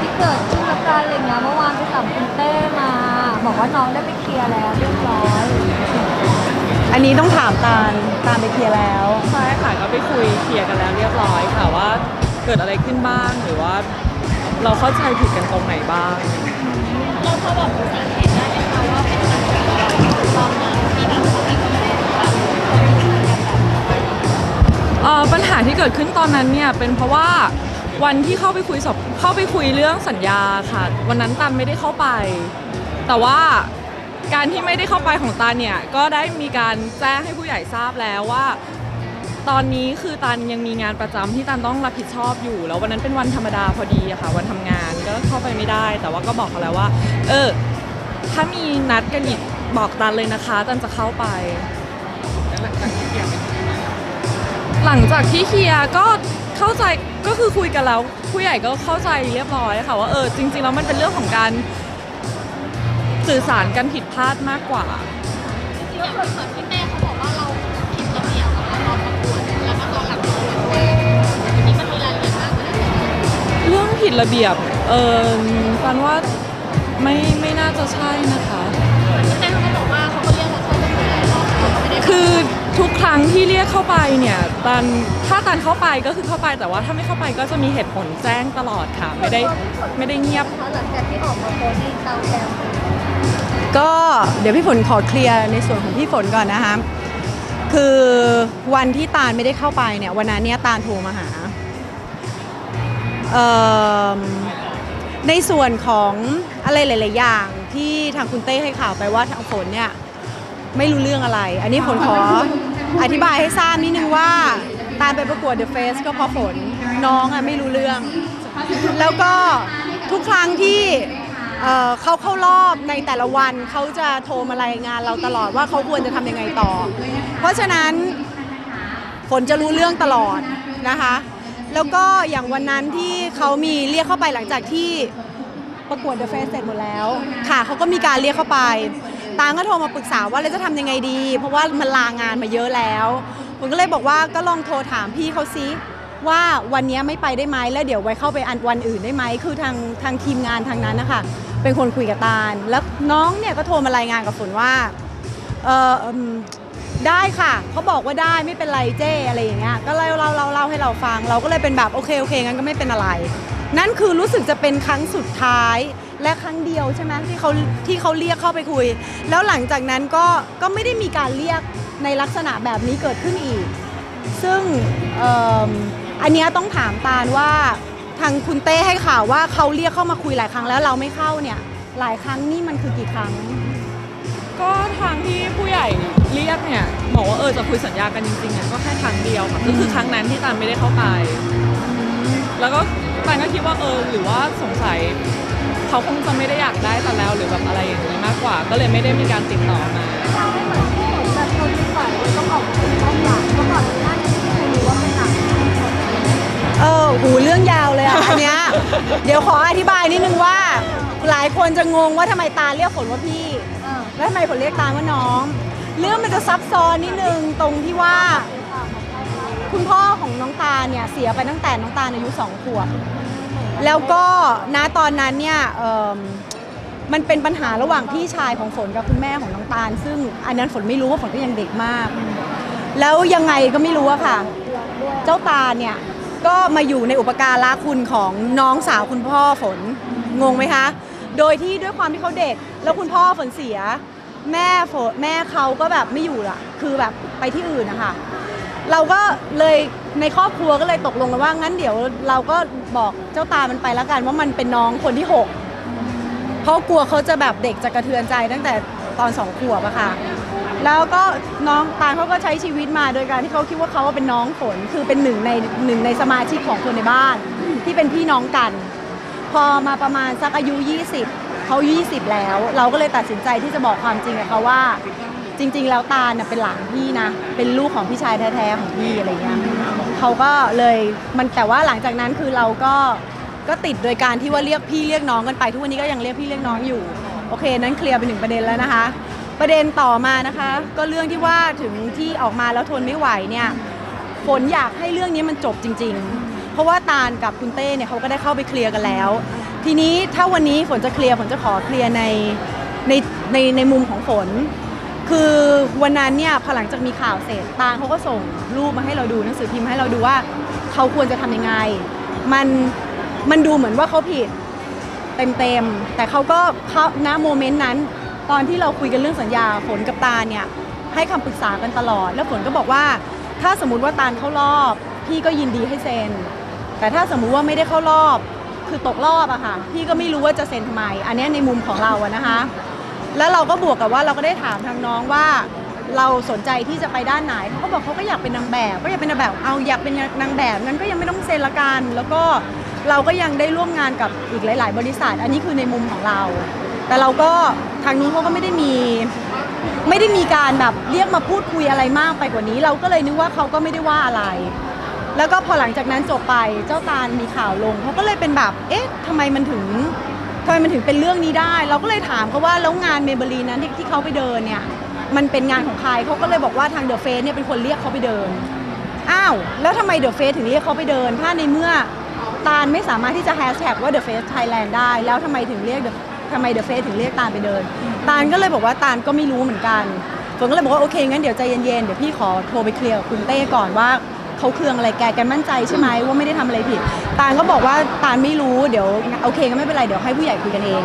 ที่เกิดขึ้นกับการอะไรเงี้ยเมื่อวานไปสัมคุณเต้มา บอกว่าน้องได้ไปเคลียร์แล้วเรียบร้อยอันนี้ต้องถามตาลตาลไปเคลียร์แล้ว ใช่ค่ะก็ไปคุยเคลียร์กันแล้วเรียบร้อยค่ะว่าเกิดอะไรขึ้นบ้างหรือว่า เราเข้าใจผิดกันตรงไหนบ้างเราพอบอกสาเหตุได้ไหมคะว่าเป็นอะไรตอนนั้นที่แบบเขาไม่เคยแบบเอ่อปัญหาที่เกิดขึ้นตอนนั้นเนี่ยเป็นเพราะว่า วันที่เข้าไปคุยสอบเข้าไปคุยเรื่องสัญญาค่ะ วันนั้นตันไม่ได้เข้าไป แต่ว่าการที่ไม่ได้เข้าไปของตันเนี่ยก็ได้มีการแจ้งให้ผู้ใหญ่ทราบแล้วว่า ตอนนี้คือตันยังมีงานประจำที่ตันต้องรับผิดชอบอยู่ แล้ววันนั้นเป็นวันธรรมดาพอดีอะค่ะ วันทำงานก็เข้าไปไม่ได้ แต่ว่าก็บอกเขาแล้วว่า เออ ถ้ามีนัดกันอีกบอกตันเลยนะคะ ตันจะเข้าไป หลังจากที่เคลียร์ก็เข้าใจก็คือคุยกันแล้วผู้ใหญ่ก็เข้าใจเรียบร้อยค่ะว่าเออจริงๆแล้วมันเป็นเรื่องของการสื่อสารกันผิดพลาดมากกว่าแล้วส่วนส่วนที่แม่เขาบอกว่าเราผิดระเบียบอะค่ะตอนประกวดแล้วก็ตอนหลังประกวดทีนี้มันมีรายละเอียดมากกว่านั้นเรื่องผิดระเบียบเออปันว่าไม่ไม่น่าจะใช่นะคะพี่เต้เขาก็บอกว่าเขาก็เรียกเราเข้าไป คุยหลายรอบเขาก็ไม่ได้คือทุกครั้งที่เรียกเข้าไปเนี่ยตันถ้าตันเข้าไปก็คือเข้าไปแต่ว่าถ้าไม่เข้าไปก็จะมีเหตุผลแจ้งตลอดค่ะ ไม่ได้ไม่ได้เงียบนะคะหลังจากที่ออกมาโพสต์ในเตาแกมก็เดี๋ยวพี่ฝนขอเคลียร์ในส่วนของพี่ฝนก่อนนะคะคือวันที่ตาลไม่ได้เข้าไปเนี่ยวันนั้นเนี่ยตาลโทรมาหาเอิ่มในส่วนของอะไรหลาย ๆ อย่างที่ทางคุณเต้ให้ข่าวไปว่าทางฝนเนี่ย ไม่รู้เรื่องอะไร อันนี้ฝนขออธิบายให้ทราบนิดนึงว่าตาลไปประกวด The Face ก็เพราะฝนน้องอะไม่รู้เรื่อง แล้วก็ทุกครั้งที่เอ่อเขาเข้ารอบในแต่ละวันเขาจะโทรมารายงานเราตลอดว่าเขาควรจะทำยังไงต่อ เพราะฉะนั้นฝนจะรู้เรื่องตลอดนะคะ แล้วก็อย่างวันนั้นที่เขามีเรียกเข้าไปหลังจากที่ประกวดเดอะเฟสเสร็จหมดแล้ว ค่ะเขาก็มีการเรียกเข้าไป ตางก็โทรมาปรึกษาว่าเราจะทำยังไงดี เพราะว่ามันลางานมาเยอะแล้วผมก็เลยบอกว่าก็ลองโทรถามพี่เขาซิว่าวันนี้ไม่ไปได้ไหมแล้วเดี๋ยวไว้เข้าไปอันวันอื่นได้ไหมคือทางทางทีมงานทางนั้นนะคะเป็นคนคุยกับตาลแล้วน้องเนี่ยก็โทรมารายงานกับฝนว่าเออได้ค่ะเขาบอกว่าได้ไม่เป็นไรเจ้อะไรอย่างเงี้ยก็เล่าเล่าเล่าเล่าให้เราฟัง เราก็เลยเป็นแบบโอเคโอเคงั้นก็ไม่เป็นอะไร นั่นคือรู้สึกจะเป็นครั้งสุดท้าย และครั้งเดียวใช่ไหมที่เขาที่เขาเรียกเข้าไปคุย แล้วหลังจากนั้นก็ก็ไม่ได้มีการเรียกในลักษณะแบบนี้เกิดขึ้นอีก ซึ่งออันนี้ต้องถามตาลว่าทางคุณเต้ให้ข่าวว่าเขาเรียกเข้ามาคุยหลายครั้งแล้วเราไม่เข้าเนี่ยหลายครั้งนี่มันคือกี่ครั้ง ก็ทางที่ผู้ใหญ่เรียกเนี่ยบอกว่าเออจะคุยสัญญากันจริงๆอะก็แค่ครั้งเดียวค่ะก็คือครั้งนั้นที่ตันไม่ได้เข้าไป แล้วก็ตันก็คิดว่าเออหรือว่าสงสัย เขาคงจะไม่ได้อยากได้แตันแล้วหรือแบบอะไรอย่างนี้มากกว่า ก็เลยไม่ได้มีการติดต่อมาเราไม่เหมือนที่ฝนแบบทนไม่ไหวเลยต้องออกเป็นต้องหลังเมื่อก่อนหน้านี้ที่คุณรู้ว่าเป็นหนังเออหูเรื่องยาวเลยอะอันเนี้ยเดี๋ยวขออธิบายนิดนึงว่า หลายคนจะงงว่าทำไมตาเรียกฝนว่าพี่แล้วทำไมฝนเรียกตาว่าน้อง เรื่องมันจะซับซ้อนนิดนึงตรงที่ว่า คุณพ่อของน้องตาเนี่ยเสียไปตั้งแต่น้องตาอายุสองขวบ แล้วก็ณตอนนั้นเนี่ยเอิ่มมันเป็นปัญหาระหว่างพี่ชายของฝนกับคุณแม่ของน้องตาล ซึ่งอันนั้นฝนไม่รู้ว่าฝนก็ยังเด็กมาก แล้วยังไงก็ไม่รู้อะค่ะ เจ้าตาลเนี่ยก็มาอยู่ในอุปการะคุณของน้องสาวคุณพ่อฝนงงไหมคะ โดยที่ด้วยความที่เขาเด็ก แล้วคุณพ่อฝนเสีย แม่ฝนแม่เขาก็แบบไม่อยู่ละคือแบบไปที่อื่นนะคะเราก็เลย ในครอบครัวก็เลยตกลงกันว่างั้นเดี๋ยวเราก็บอกเจ้าตามันไปแล้วกันว่ามันเป็นน้องคนที่หกเพราะกลัวเขาจะแบบเด็กจะกระเทือนใจตั้งแต่ตอนสองขวบอะค่ะ แล้วก็น้องตาเขาก็ใช้ชีวิตมาโดยการที่เขาคิดว่าเขาเป็นน้องฝนคือเป็นหนึ่งในหนึ่งในสมาชิกของคนในบ้าน ที่เป็นพี่น้องกัน พอมาประมาณสักอายุ 20เขา20 แล้ว เราก็เลยตัดสินใจที่จะบอกความจริงกับเขาว่า จริง ๆ แล้วตาลน่ะเป็นหลานพี่นะเป็นลูกของพี่ชายแท้ๆของพี่อะไรอย่างเงี้ย เขาก็เลยมันแต่ว่าหลังจากนั้นคือเราก็ก็ติดโดยการที่ว่าเรียกพี่เรียกน้องกันไป ทุกวันนี้ก็ยังเรียกพี่เรียกน้องอยู่โอเค นั้นเคลียร์ไปหนึ่งประเด็นแล้วนะคะ ประเด็นต่อมานะคะ ก็เรื่องที่ว่าถึงที่ออกมาแล้วทนไม่ไหวเนี่ยฝนอยากให้เรื่องนี้มันจบจริง ๆ เพราะว่าตาลกับคุณเต้เนี่ยเขาก็ได้เข้าไปเคลียร์กันแล้ว ทีนี้ถ้าวันนี้ฝนจะเคลียร์ฝนจะขอเคลียร์ในในในในมุมของฝน คือวันนั้นเนี่ยพอหลังจากมีข่าวเสร็จตาเขาก็ส่งรูปมาให้เราดูหนังสือพิมพ์มาให้เราดูว่าเขาควรจะทำยังไง มันมันดูเหมือนว่าเขาผิดเต็มๆแต่เขาก็เขาณโมเมนต์นั้น ตอนที่เราคุยกันเรื่องสัญญาฝนกับตาเนี่ยให้คำปรึกษากันตลอด แล้วฝนก็บอกว่า ถ้าสมมติว่าตาลเข้ารอบ พี่ก็ยินดีให้เซ็น แต่ถ้าสมมุติว่าไม่ได้เข้ารอบ คือตกรอบอะค่ะ พี่ก็ไม่รู้ว่าจะเซ็นทำไม อันเนี้ยในมุมของเราอะนะคะ แล้วเราก็บวกกับว่าเราก็ได้ถามทางน้องว่า เราสนใจที่จะไปด้านไหนเขาก็บอกเขาก็อยากเป็นนางแบบก็อยากเป็นนางแบบเอาอยากเป็นนางแบบงั้นก็ยังไม่ต้องเซ็นละกันแล้วก็เราก็ยังได้ร่วมงานกับอีกหลาย ๆ บริษัท อันนี้คือในมุมของเรา แต่เราก็ทางนู้นเขาก็ไม่ได้มีไม่ได้มีการแบบเรียกมาพูดคุยอะไรมากไปกว่านี้ เราก็เลยนึกว่าเขาก็ไม่ได้ว่าอะไร แล้วก็พอหลังจากนั้นจบไปเจ้าตาลมีข่าวลงเขาก็เลยเป็นแบบเอ๊ะทำไมมันถึง ทำไมมันถึงเป็นเรื่องนี้ได้ เราก็เลยถามเขาว่าแล้วงานเมเบลีนั้นที่ที่เขาไปเดินเนี่ยมันเป็นงานของใครเขาก็เลยบอกว่าทางเดอะเฟสเนี่ยเป็นคนเรียกเขาไปเดินอ้าวแล้วทำไมเดอะเฟสถึงเรียกเขาไปเดิน ถ้าในเมื่อตาลไม่สามารถที่จะแฮชแท็กว่า The Face Thailand ได้ แล้วทำไมถึงเรียก The ทำไม The Face ถึงเรียกตาลไปเดิน ตาลก็เลยบอกว่าตาลก็ไม่รู้เหมือนกันฝนก็เลยบอกว่าโอเคงั้นเดี๋ยวใจเย็นๆเดี๋ยวพี่ขอโทรไปเคลียร์กับคุณเต้ก่อนว่า เขาเคืองอะไรแกแกมั่นใจใช่ไหมว่าไม่ได้ทำอะไรผิด ตาลก็บอกว่าตาลไม่รู้เดี๋ยวโอเคก็ไม่เป็นไรเดี๋ยวให้ผู้ใหญ่คุยกันเอง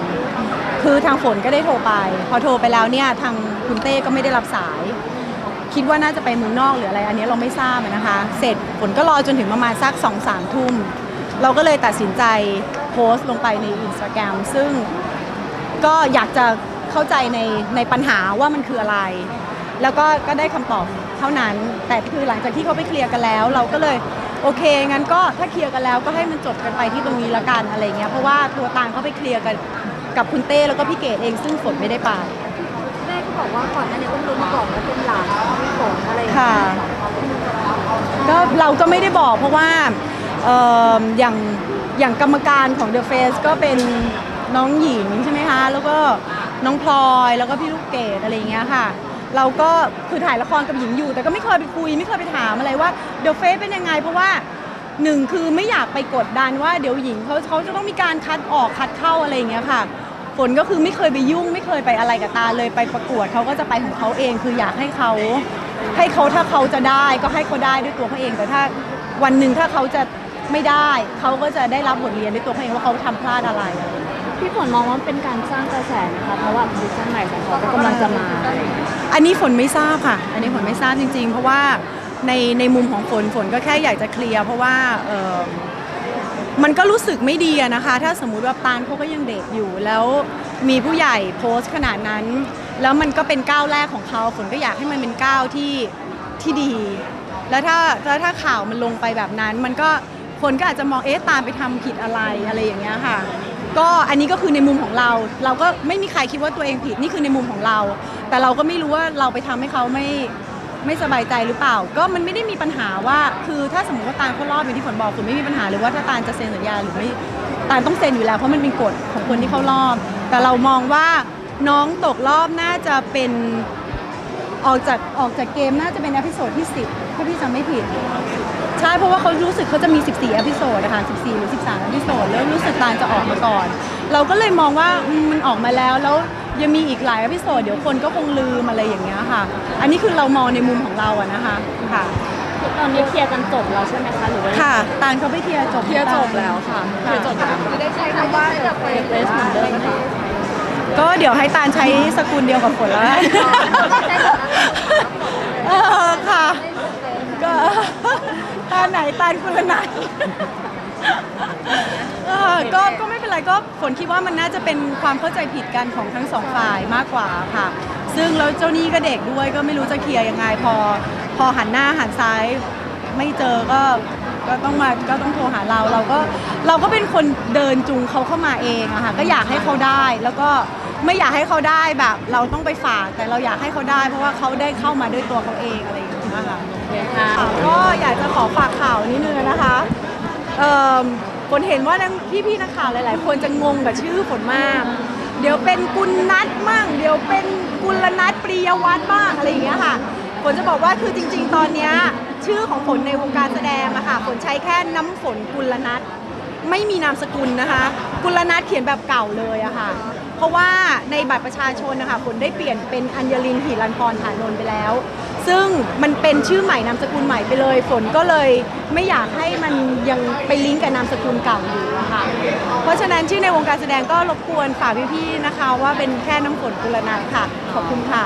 คือทางฝนก็ได้โทรไป พอโทรไปแล้วเนี่ยทางคุณเต้ก็ไม่ได้รับสาย คิดว่าน่าจะไปเมืองนอกหรืออะไร อันนี้เราไม่ทราบอะนะคะ เสร็จฝนก็รอจนถึงประมาณสัก2องสามทุ่ม เราก็เลยตัดสินใจโพสต์ลงไปในอินสตาแกรมซึ่งก็อยากจะเข้าใจในในปัญหาว่ามันคืออะไร แล้วก็ก็ได้คำตอบ เท่านั้น แต่คือหลังจากที่เขาไปเคลียร์กันแล้ว เราก็เลยโอเคงั้นก็ถ้าเคลียร์กันแล้วก็ให้มันจบกันไปที่ตรงนี้ละกันอะไรเงี้ยเพราะว่าตัวตางเขาไปเคลียร์กันกับคุณเต้แล้วก็พี่เกดเองซึ่งฝนไม่ได้ไป แม่ก็บอกว่าก่อนหน้านี้ก็รู้มาก่อนว่าเป็นหลานของพี่ฝนอะไรอย่างเงี้ยค่ะ ก็เราก็ไม่ได้บอกเพราะว่าเอ่ออย่างอย่างกรรมการของ The Face ก็เป็นน้องหญิงใช่ไหมคะ แล้วก็น้องพลอยแล้วก็พี่ลูกเกดอะไรอย่างเงี้ยค่ะ เราก็คือถ่ายละครกับหญิงอยู่ แต่ก็ไม่เคยไปคุย ไม่เคยไปถามอะไรว่า The Face เป็นยังไง เพราะว่าหนึ่งคือไม่อยากไปกดดันว่าเดี๋ยวหญิงเขาเขาจะต้องมีการคัดออกคัดเข้าอะไรอย่างเงี้ยค่ะ ฝนก็คือไม่เคยไปยุ่ง ไม่เคยไปอะไรกับตาเลยไปประกวดเขาก็จะไปของเขาเอง คืออยากให้เขาให้เขาถ้าเขาจะได้ก็ให้เขาได้ด้วยตัวเขาเอง แต่ถ้าวันหนึ่งถ้าเขาจะไม่ได้เขาก็จะได้รับบทเรียนด้วยตัวเขาเองว่าเขาทำพลาดอะไร พี่ฝนมองว่าเป็นการสร้างกระแสนะคะ เพราะว่าซีซั่นใหม่ของเขาก็กำลังจะมา อันนี้ฝนไม่ทราบค่ะ อันนี้ฝนไม่ทราบจริง ๆ เพราะว่าในในมุมของฝนฝนก็แค่อยากจะเคลียร์เพราะว่าเออมันก็รู้สึกไม่ดีอะนะคะ ถ้าสมมุติว่าตาลเขาก็ยังเด็กอยู่ แล้วมีผู้ใหญ่โพสต์ขนาดนั้น แล้วมันก็เป็นก้าวแรกของเขาฝนก็อยากให้มันเป็นก้าวที่ที่ดี แล้วถ้าแล้วถ้าข่าวมันลงไปแบบนั้น มันก็คนก็อาจจะมองเอ๊ะตาลไปทำผิดอะไรอะไรอย่างเงี้ยค่ะ ก็อันนี้ก็คือในมุมของเรา เราก็ไม่มีใครคิดว่าตัวเองผิดนี่คือในมุมของเรา แต่เราก็ไม่รู้ว่าเราไปทำให้เขาไม่ไม่สบายใจหรือเปล่า ก็มันไม่ได้มีปัญหาว่า คือถ้าสมมติว่าตาลเขารอบอย่างที่ฝนบอกฝนไม่มีปัญหาเลยว่าถ้าตาลจะเซ็นสัญญาหรือไม่ตาลต้องเซ็นอยู่แล้วเพราะมันเป็นกฎของคนที่เข้ารอบ แต่เรามองว่าน้องตกรอบน่าจะเป็นออกจากออกจากเกมน่าจะเป็นอพิโซดที่ 10 ถ้าพี่จำไม่ผิด ใช่เพราะว่าเขารู้สึกเขาจะมี 14อพิโซดนะคะ14 หรือ 13อพิโซดแล้วรู้สึกตาลจะออกมาก่อน เราก็เลยมองว่าอืมมันออกมาแล้วแล้วยังมีอีกหลายอพิโซดเดี๋ยวคนก็คงลืมอะไรอย่างเงี้ยค่ะ อันนี้คือเรามองในมุมของเราอะนะคะค่ะ ตอนนี้เคลียร์กันจบแล้วใช่ไหมคะหรือว่าค่ะ ตาลเขาไปเคลียร์จบเคลียร์จบแล้วค่ะเคลียร์จบแล้วได้ใช้คำว่าเดอะเฟสเหมือนเดิมไหมคะก็เดี๋ยวให้ตาลใช้สกุลเดียวกับฝนแล้วกันเออค่ะก็ ตาไหนตาลกุลนันเออก็ก็ไม่เป็นไรก็ฝนคิดว่ามันน่าจะเป็นความเข้าใจผิดกันของทั้งสองฝ่ายมากกว่าค่ะ ซึ่งแล้วเจ้าหนี้ก็เด็กด้วยก็ไม่รู้จะเคลียร์ยังไงพอ พอหันหน้าหันซ้ายไม่เจอก็ก็ต้องมาก็ต้องโทรหาเราเราก็เราก็เป็นคนเดินจูงเขาเข้ามาเองอะค่ะก็อยากให้เขาได้แล้วก็ไม่อยากให้เขาได้แบบ เราต้องไปฝากแต่เราอยากให้เขาได้ เพราะว่าเขาได้เข้ามาด้วยตัวเขาเองอะไรอย่างเงี้ยค่ะ ค่ะ ก็อยากจะขอฝากข่าวนิดนึงนะคะเอ่อฝนเห็นว่าพี่พี่ๆนักข่าวหลาย ๆ คนจะงงกับชื่อฝนมาก เดี๋ยวเป็นกุลนัทมั่ง เดี๋ยวเป็นกุลนัทปริยวัฒน์บ้างอะไรอย่างเงี้ยค่ะฝนจะบอกว่าคือจริง ๆ ตอนเนี้ยชื่อของฝนในวงการแสดงอะค่ะฝนใช้แค่น้ำฝนกุลนัทไม่มีนามสกุลนะคะ กุลนัทเขียนแบบเก่าเลยอะค่ะ เพราะว่าในบัตรประชาชนนะคะฝนได้เปลี่ยนเป็นอัญญลินหิรันพรฐานนท์ไปแล้ว ซึ่งมันเป็นชื่อใหม่นามสกุลใหม่ไปเลย ฝนก็เลยไม่อยากให้มันยังไปลิงก์กับนามสกุลเก่าอยู่อะค่ะ เพราะฉะนั้นชื่อในวงการแสดงก็รบกวนฝากพี่ๆนะคะ ว่าเป็นแค่น้ำฝนกุลนัทค่ะ ขอบคุณค่ะ